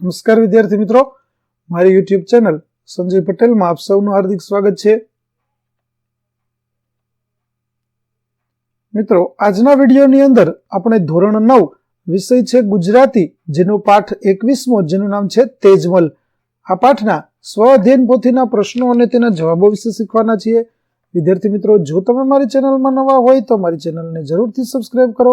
નમસ્કાર વિદ્યાર્થી મિત્રો. મારી યુટ્યુબ ચેનલ સંજય પટેલમાં આપ સૌનું હાર્દિક સ્વાગત છે. મિત્રો, આજના વિડીયોની અંદર આપણે ધોરણ નવ વિષય છે ગુજરાતી, જેનો પાઠ એકવીસમો, જેનું નામ છે તેજમલ. આ પાઠના સ્વ અધ્યયન પોથીના પ્રશ્નો અને તેના જવાબો વિશે શીખવાના છીએ. વિદ્યાર્થી મિત્રો, જો તમે મારી ચેનલમાં નવા હોય તો મારી ચેનલને જરૂરથી સબસ્ક્રાઇબ કરો.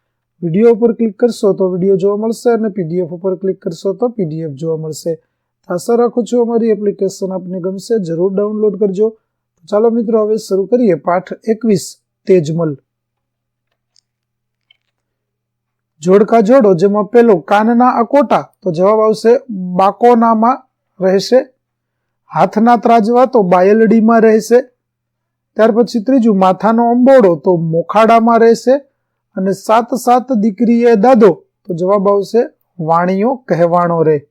વીડિયો ઉપર ક્લિક કરશો તો વીડિયો જોવા મળશે અને પીડીએફ ઉપર ક્લિક કરશો તો પીડીએફ જોવા મળશે. આશા રાખું છું અમારી એપ્લિકેશન આપને ગમશે, જરૂર ડાઉનલોડ કરજો. ચાલો મિત્રો, હવે શરૂ કરીએ પાઠ એકવીસ, તેજમલ. જોડકા જોડો, જેમાં પેલો કાનના અકોટા, તો જવાબ આવશે, બાકોનામાં રહેશે. હાથના ત્રાજવા, તો બાયલડીમાં રહેશે. ત્યાર પછી ત્રીજું, માથાનો અંબોડો, તો મોખાડામાં રહેશે. અને સાત સાત દીકરીએ દાદો. તો જવાબ આવશે, વાણીઓ કહેવાણો રે.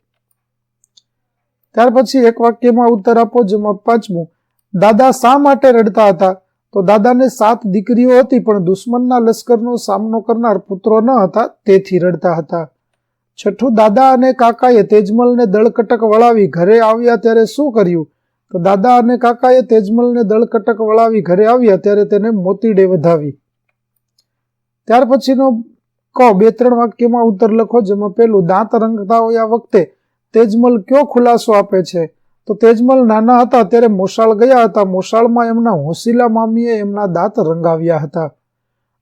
ત્યાર પછી એક વાક્યમાં ઉત્તર આપો, જેમાં પાંચમું, દાદા શા માટે રડતા હતા? તો દાદાને સાત દીકરીઓ હતી, પણ દુશ્મનના લશ્કરનો સામનો કરનાર પુત્રો ન હતા, તેથી રડતા હતા. છઠ્ઠું, દાદા અને કાકાએ તેજમલને દળકટક વળાવી ઘરે આવ્યા ત્યારે શું કર્યું? તો દાદા અને કાકાએ તેજમલને દળકટક વળાવી ઘરે આવ્યા ત્યારે તેને મોતીડે વધાવી. ત્યાર પછીનો ક બે, ત્રણ વાક્યમાં ઉત્તર લખો, જેમાં પેલું દાંત રંગતા હોય વખતે તેજમલ કયો ખુલાસો આપે છે? તો તેજમલ નાના હતા, ત્યારે મોશાળ ગયા હતા. મોશાળમાં એમના હોસીલા મામીએ એમના દાંત રંગાવ્યા હતા.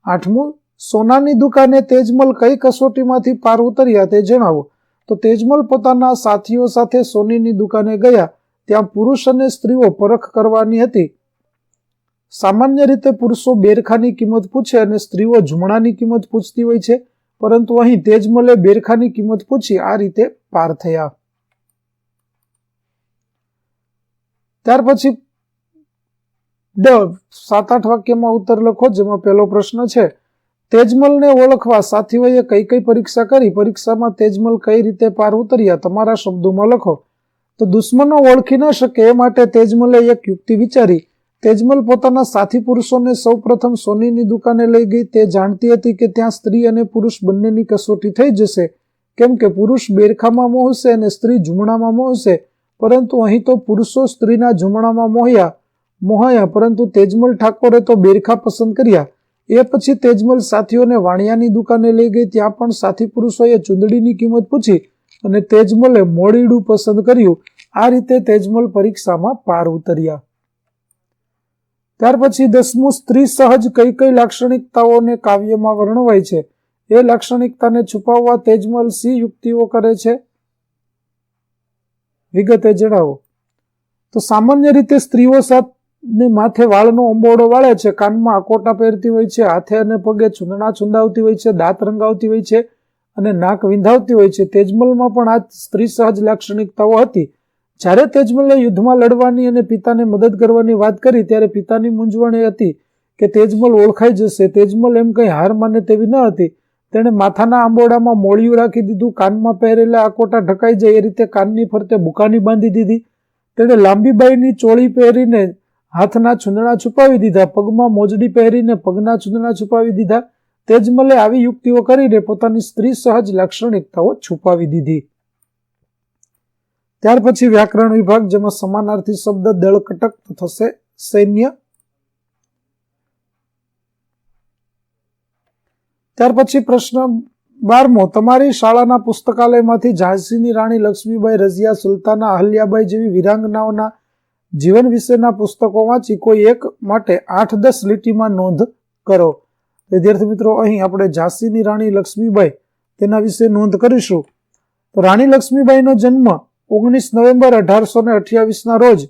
આઠમું, સોનાની દુકાને તેજમલ કઈ કસોટીમાંથી પાર ઉતર્યા તે જણાવો. તો તેજમલ પોતાના સાથીઓ સાથે સોનીની દુકાને ગયા. ત્યાં પુરુષ અને સ્ત્રીઓ પરખ કરવાની હતી. સામાન્ય રીતે પુરુષો બેરખાની કિંમત પૂછે અને સ્ત્રીઓ ઝુમણાની કિંમત પૂછતી હોય છે, પરંતુ અહીં તેજમલે બેરખાની કિંમત પૂછી આ રીતે પાર થયા. ત્યાર પછી ડ સાત આઠ વાક્યમાં ઉત્તર લખો, જેમાં પહેલો પ્રશ્ન છે, તેજમલને ઓળખવા સાથીઓએ કઈ કઈ પરીક્ષા કરી? પરીક્ષામાં તેજમલ કઈ રીતે પાર ઉતર્યા? તમારા શબ્દોમાં લખો. તો દુશ્મનો ઓળખી ન શકે એ માટે તેજમલે એક યુક્તિ વિચારી તેજમલ પોતાના સાથી પુરુષોને સૌપ્રથમ સોનીની દુકાને લઈ ગઈ. તે જાણતી હતી કે ત્યાં સ્ત્રી અને પુરુષ બંનેની કસોટી થઈ જશે. કેમ કે પુરુષ બેરખામાં મોહશે અને સ્ત્રી ઝૂમણામાં મોહશે. પરંતુ અહીં તો પુરુષો સ્ત્રીના ઝુમણામાં મોહ્યા. મોહાયા, પરંતુ તેજમલ ઠાકોરે તો બેરખા પસંદ કર્યા. એ પછી તેજમલ સાથીઓને વાણિયાની દુકાને લઈ ગઈ. ત્યાં પણ સાથી પુરુષોએ ચૂંદડીની કિંમત પૂછી અને તેજમલે મોડીડું પસંદ કર્યું. આ રીતે તેજમલ પરીક્ષામાં પાર ઉતર્યા. ત્યાર પછી દસમું સ્ત્રી સહજ કઈ કઈ લાક્ષણિકતાઓને કાવ્યમાં વર્ણવાય છે? એ લાક્ષણિકતાને છુપાવવા તેજમલ સી યુક્તિઓ કરે છે? વિગતે જણાવો. તો સામાન્ય રીતે સ્ત્રીઓ સાથે માથે વાળનો અંબોડો વાળે છે. કાનમાં અકોટા પહેરતી હોય છે, હાથે અને પગે ચૂંદણા ચૂંદાવતી હોય છે, દાંત રંગાવતી હોય છે અને નાક વિંધાવતી હોય છે. તેજમલમાં પણ આ સ્ત્રી સહજ લાક્ષણિકતાઓ હતી. જ્યારે તેજમલે યુદ્ધમાં લડવાની અને પિતાને મદદ કરવાની વાત કરી, ત્યારે પિતાની મૂંઝવણ એ હતી કે તેજમલ ઓળખાઈ જશે. તેજમલ એમ કંઈ હાર માને તેવી ન હતી. તેણે માથાના આંબોડામાં મોળિયું રાખી દીધું, કાનમાં પહેરેલા આકોટા ઢકાઈ જાય એ રીતે કાનની ફરતે બુકાની બાંધી દીધી. તેણે લાંબી બાઈની ચોળી પહેરીને હાથના છૂંદણા છુપાવી દીધા, પગમાં મોજડી પહેરીને પગના છૂંદણા છુપાવી દીધા. તેજમલે આવી યુક્તિઓ કરીને પોતાની સ્ત્રી સહજ લાક્ષણિકતાઓ છુપાવી દીધી. ત્યાર પછી વ્યાકરણ વિભાગ, જેમાં સમાનાર્થી શબ્દ દળકટક થશે, સૈન્ય. ત્યાર પછી પ્રશ્ન બારમો, તમારી શાળાના પુસ્તકાલયમાંથી ઝાંસીની રાણી લક્ષ્મીબાઈ રઝિયા, સુલતાના અહલ્યાબાઈ જેવી વિરાંગનાઓના જીવન વિશેના પુસ્તકો વાંચી કોઈ એક માટે આઠ દસ લીટીમાં નોંધ કરો. વિદ્યાર્થી મિત્રો, અહીં આપણે ઝાંસીની રાણી લક્ષ્મીબાઈ તેના વિશે નોંધ કરીશું. તો રાણી લક્ષ્મીબાઈનો જન્મ ઓગણીસ નવેમ્બર અઢારસો ને અઠ્યાવીસના રોજ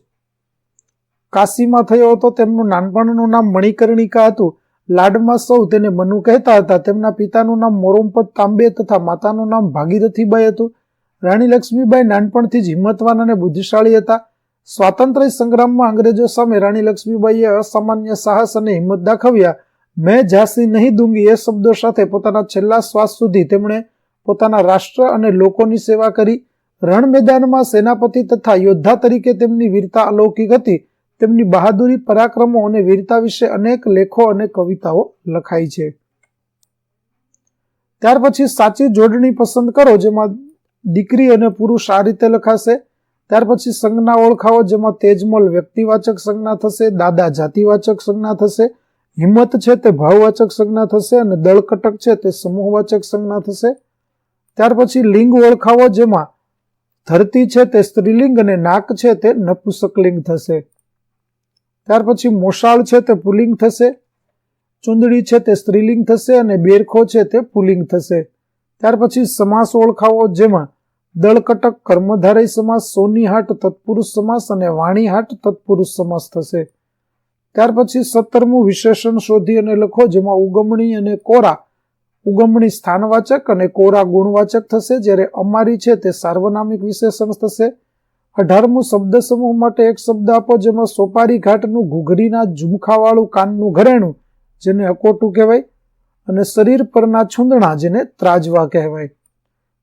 કાશીમાં થયો હતો. તેમનું નાનપણનું નામ મણિકર્ણિકા હતું. લાડમાં સૌ તેને મનુ કહેતા હતા. તેમના પિતાનું નામ મોરોમપત તાંબે તથા માતાનું નામ ભાગીરથીબાઈ હતું. રાણી લક્ષ્મીબાઈ નાનપણથી જ હિંમતવાન અને બુદ્ધિશાળી હતા. સ્વાતંત્ર્ય સંગ્રામમાં અંગ્રેજો સામે રાણી લક્ષ્મીબાઈએ અસામાન્ય સાહસ અને હિંમત દાખવ્યા. મેં ઝાંસી નહીં દૂંગી એ શબ્દો સાથે પોતાના છેલ્લા શ્વાસ સુધી તેમણે પોતાના રાષ્ટ્ર અને લોકોની સેવા કરી. રણ મેદાનમાં સેનાપતિ તથા યોદ્ધા તરીકે તેમની વીરતા અલૌકિક હતી. તેમની બહાદુરી, પરાક્રમો અને વીરતા વિશે અનેક લેખો અને કવિતાઓ લખાઈ છે. ત્યાર પછી સાચી જોડણી પસંદ કરો, જેમાં દીકરી અને પુરુષ આ રીતે લખાશે. ત્યાર પછી સંજ્ઞા ઓળખાવો, જેમાં તેજમલ વ્યક્તિવાચક સંજ્ઞા થશે, દાદા જાતિવાચક સંજ્ઞા થશે, હિંમત છે તે ભાવવાચક સંજ્ઞા થશે અને દળકટક છે તે સમૂહવાચક સંજ્ઞા થશે. ત્યાર પછી લિંગ ઓળખાવો, જેમાં ધરતી છે તે સ્ત્રીલિંગ અને નાક છે તે નપુસકલિંગ થશે. ત્યાર પછી મોશાળ છે તે પુલિંગ થશે. ચુંદડી છે તે સ્ત્રીલિંગ થશે અને બેરખો છે તે પુલિંગ થશે. ત્યાર પછી સમાસ ઓળખાવો, જેમાં દળકટક કર્મધારય સમાસ, સોનીહાટ તત્પુરુષ સમાસ અને વાણીહાટ તત્પુરુષ સમાસ થશે. ત્યાર પછી સત્તરમું વિશેષણ શોધી અને લખો, જેમાં ઉગમણી અને કોરા ઉગમણી સ્થાનવાચક અને કોરા ગુણવાચક થશે, જ્યારે અમારી છે તે સાર્વનામિક વિશેષણ થશે. અઢારમું શબ્દ સમૂહ માટે એક શબ્દ આપો, જેમાં સોપારી ઘાટનું ઘૂઘરીના ઝુમખાવાળું કાનનું ઘરેણું, જેને અકોટું કહેવાય, અને શરીર પરના છૂંદણા જેને ત્રાજવા કહેવાય.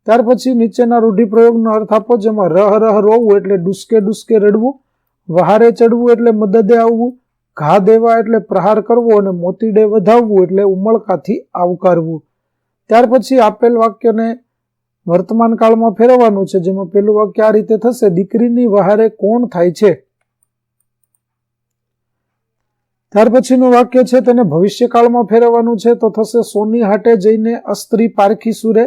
ત્યાર પછી નીચેના રૂઢિપ્રયોગનો અર્થ આપો, જેમાં રહ રહ રોવું એટલે ડુસકે ડુસકે રડવું, વહારે ચડવું એટલે મદદે આવવું ઘા દેવા એટલે પ્રહાર કરવો અને મોતીડે વધાવવું એટલે ઉમળકાથી આવકારવું. ત્યાર પછી આપેલ વાક્યને વર્તમાન કાળમાં ફેરવવાનું છે, જેમાં પેલું વાક્ય આ રીતે થશે, દીકરીની વહારે કોણ થાય છે? ત્યાર પછીનું વાક્ય છે, તેને ભવિષ્યકાળમાં ફેરવવાનું છે, તો થશે સોની હાટે જઈને અસ્ત્રી પારખી સુરે.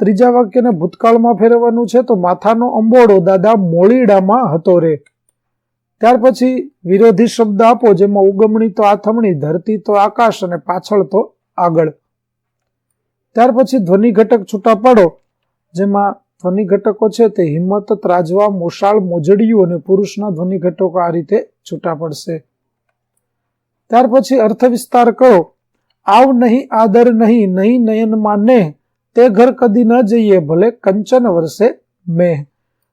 ત્રીજા વાક્યને ભૂતકાળમાં ફેરવવાનું છે, તો માથાનો અંબોડો દાદા મોળીડામાં હતો રે. ત્યાર પછી વિરોધી શબ્દ આપો, જેમાં ઉગમણી તો આથમણી, ધરતી તો આકાશ અને પાછળ તો આગળ. ત્યાર પછી ધ્વનિ ઘટક છૂટા પાડો, જેમાં ધ્વનિ ઘટકો છે તે હિંમત, ત્રાજવા મોશાળ મોજડિયું અને પુરુષના ધ્વનિ ઘટકો આ રીતે છૂટા પડશે. ત્યાર પછી અર્થ વિસ્તાર કરો. આવ નહીં, આદર નહીં નહીં નયનમાં ને તે ઘર કદી ન જઈએ, ભલે કંચન વર્ષે મેં.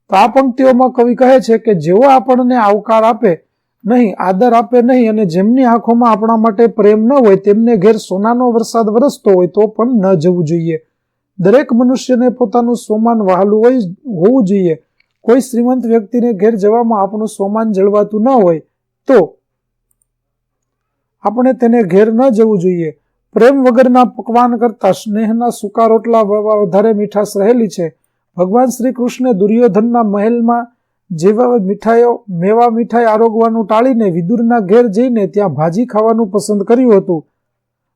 તો આ પંક્તિઓમાં કવિ કહે છે કે જેઓ આપણને આવકાર આપે નહીં, આદર આપે નહીં અને જેમની આંખોમાં આપણા માટે પ્રેમ ન હોય, તેમને ઘેર સોનાનો વરસાદ વરસતો હોય તો પણ ન જવું જોઈએ. દરેક મનુષ્યને પોતાનું સોમાન વહાલું હોય હોવું જોઈએ. કોઈ શ્રીમંત વ્યક્તિને ઘેર જવામાં આપણું સોમાન જળવાતું ન હોય તો આપણે તેને ઘેર ન જવું જોઈએ. પ્રેમ વગરના પકવાન કરતા સ્નેહના સૂકા રોટલા વધારે મીઠાશ રહેલી છે. ભગવાન શ્રી કૃષ્ણે દુર્યોધનના મહેલમાં જેવા મીઠાઈઓ, મેવા મીઠાઈ આરોગવાનું ટાળીને વિદુરના ઘેર જઈને ત્યાં ભાજી ખાવાનું પસંદ કર્યું હતું.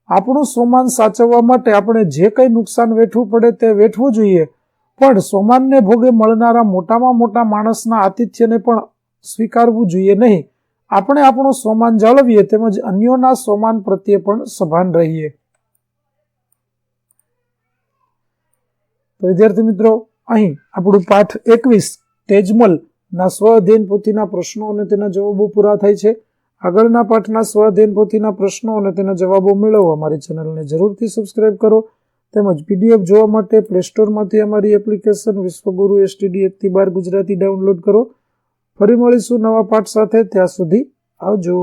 આપણું સોમાન સાચવવા માટે આપણે જે કંઈ નુકસાન વેઠવું પડે તે વેઠવું જોઈએ. પણ સોમાનને ભોગે મળનારા મોટામાં મોટા માણસના આતિથ્યને પણ સ્વીકારવું જોઈએ નહીં. આપણે આપણું સોમાન જાળવીએ તેમજ અન્યોના સોમાન પ્રત્યે પણ સભાન રહીએ. વિદ્યાર્થી મિત્રો અહીં આપણું પાઠ એકવીસ તેજમલના સ્વઅધ્યયન પોથીના પ્રશ્નો અને તેના જવાબો પૂરા થાય છે. આગળના પાઠના સ્વઅધ્યયન પોથીના પ્રશ્નો અને તેના જવાબો મેળવવા અમારી ચેનલને જરૂરથી સબસ્ક્રાઇબ કરો. તેમજ પીડીએફ જોવા માટે પ્લે સ્ટોરમાંથી અમારી એપ્લિકેશન વિશ્વગુરુ એસટીડી એકથી બાર ગુજરાતી ડાઉનલોડ કરો. ફરી મળીશું નવા પાઠ સાથે. ત્યાં સુધી આવજો.